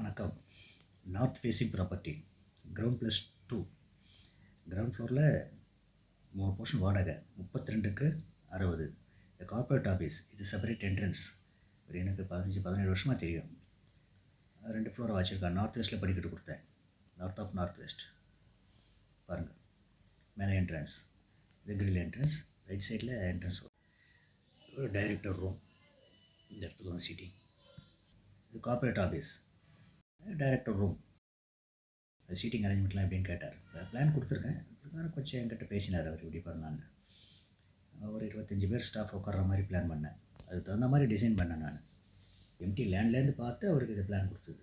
வணக்கம். North facing property ground plus two ground ஃப்ளோரில் மூணு போர்ஷன் வாடகை முப்பத்தி ரெண்டுக்கு அறுபது. இந்த கார்ப்பரேட் ஆஃபீஸ் இது செப்பரேட் என்ட்ரன்ஸ் ஒரு எனக்கு பதினஞ்சு பதினேழு வருஷமாக தெரியும். ரெண்டு ஃப்ளோரை வச்சுருக்கேன். நார்த் வெஸ்ட்டில் படிக்கட்டு கொடுத்தேன். நார்த் ஆஃப் நார்த் வெஸ்ட் பாருங்கள் மேலே என்ட்ரன்ஸ் இது கிரில் என்ட்ரன்ஸ் ரைட் சைடில் என்ட்ரன்ஸ் ஒரு டைரக்டர் ரூம் இந்த இடத்துல தான் சிட்டி இது corporate office director room seating அரேஞ்ச்மெண்ட்லாம் எப்படின்னு கேட்டார். பிளான் கொடுத்துருக்கேன். இருந்தாலும் கொஞ்சம் என்கிட்ட பேசினார் அவர் இப்படி பண்ணான்னு ஒரு இருபத்தஞ்சி பேர் ஸ்டாஃப் உட்கார்ற மாதிரி பிளான் பண்ணேன். அதுக்கு தகுந்த மாதிரி டிசைன் பண்ணேன் நான். எம்டி லேண்ட்லேருந்து பார்த்து அவருக்கு இது பிளான் கொடுத்தது.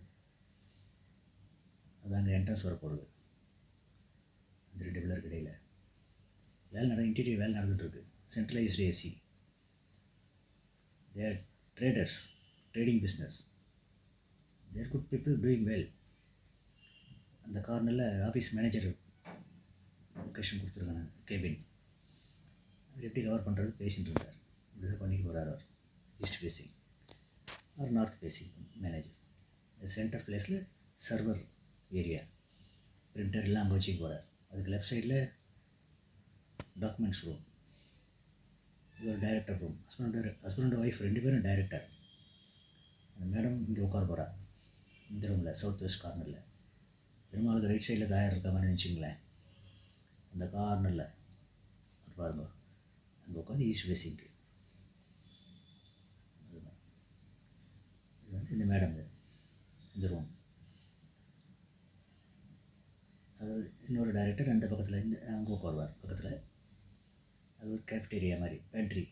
அது அங்கே என்ட்ரன்ஸ் வர போகிறது அந்த ரெண்டு பில்லருக்கு இடையில். வேலை நட இன்டீரியர் வேலை நடந்துகிட்ருக்கு centralised AC they're traders trading business they're good people doing well அந்த கார்னரில் ஆஃபீஸ் மேனேஜர் லொக்கேஷன் கொடுத்துருக்காங்க கேபின் அது எப்படி கவர் பண்ணுறது பேசிகிட்டு இருக்கார். இப்படி தான் பண்ணிட்டு போகிறார் அவர். East facing or north facing manager centre பிளேஸில் சர்வர் ஏரியா பிரிண்டர் எல்லாம் அங்கே வச்சுக்க போகிறார் அதுக்கு லெஃப்ட் சைடில் டாக்குமெண்ட்ஸ் ரூம் இது ஒரு director room husband husband wife ரெண்டு பேரும் டைரக்டர் அந்த மேடம் இங்கே உட்கார போகிறார் இந்த ரூமில் சவுத் வெஸ்ட் கார்னரில் பெருமாளுக்கு ரைட் சைடில் தயார் இருக்க மாதிரி நினச்சிங்களேன். அந்த கார்னரில் அது பாருங்க. அங்கே உட்காந்து ஈஸ்ட் ஃபேஸிங்க்கு அதுதான் இது வந்து இந்த மேடம் இந்த ரூம் அது இன்னொரு டைரக்டர் அந்த பக்கத்தில் இந்த அங்கே உட்காருவார். பக்கத்தில். அது ஒரு கேஃப்டேரியா மாதிரி பேண்ட்ரி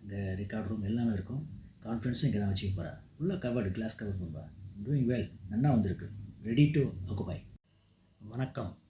அங்கே ரெக்கார்ட் ரூம் எல்லாமே இருக்கும். கான்ஃபரன்ஸும் இங்கே தான் வச்சுக்க போகிறா உள்ள கவர்டு கிளாஸ் கவர் பண்ணுவா டூயிங் வெல் நன்னா வந்திருக்கு. ரெடி டு அக்குபை வணக்கம்.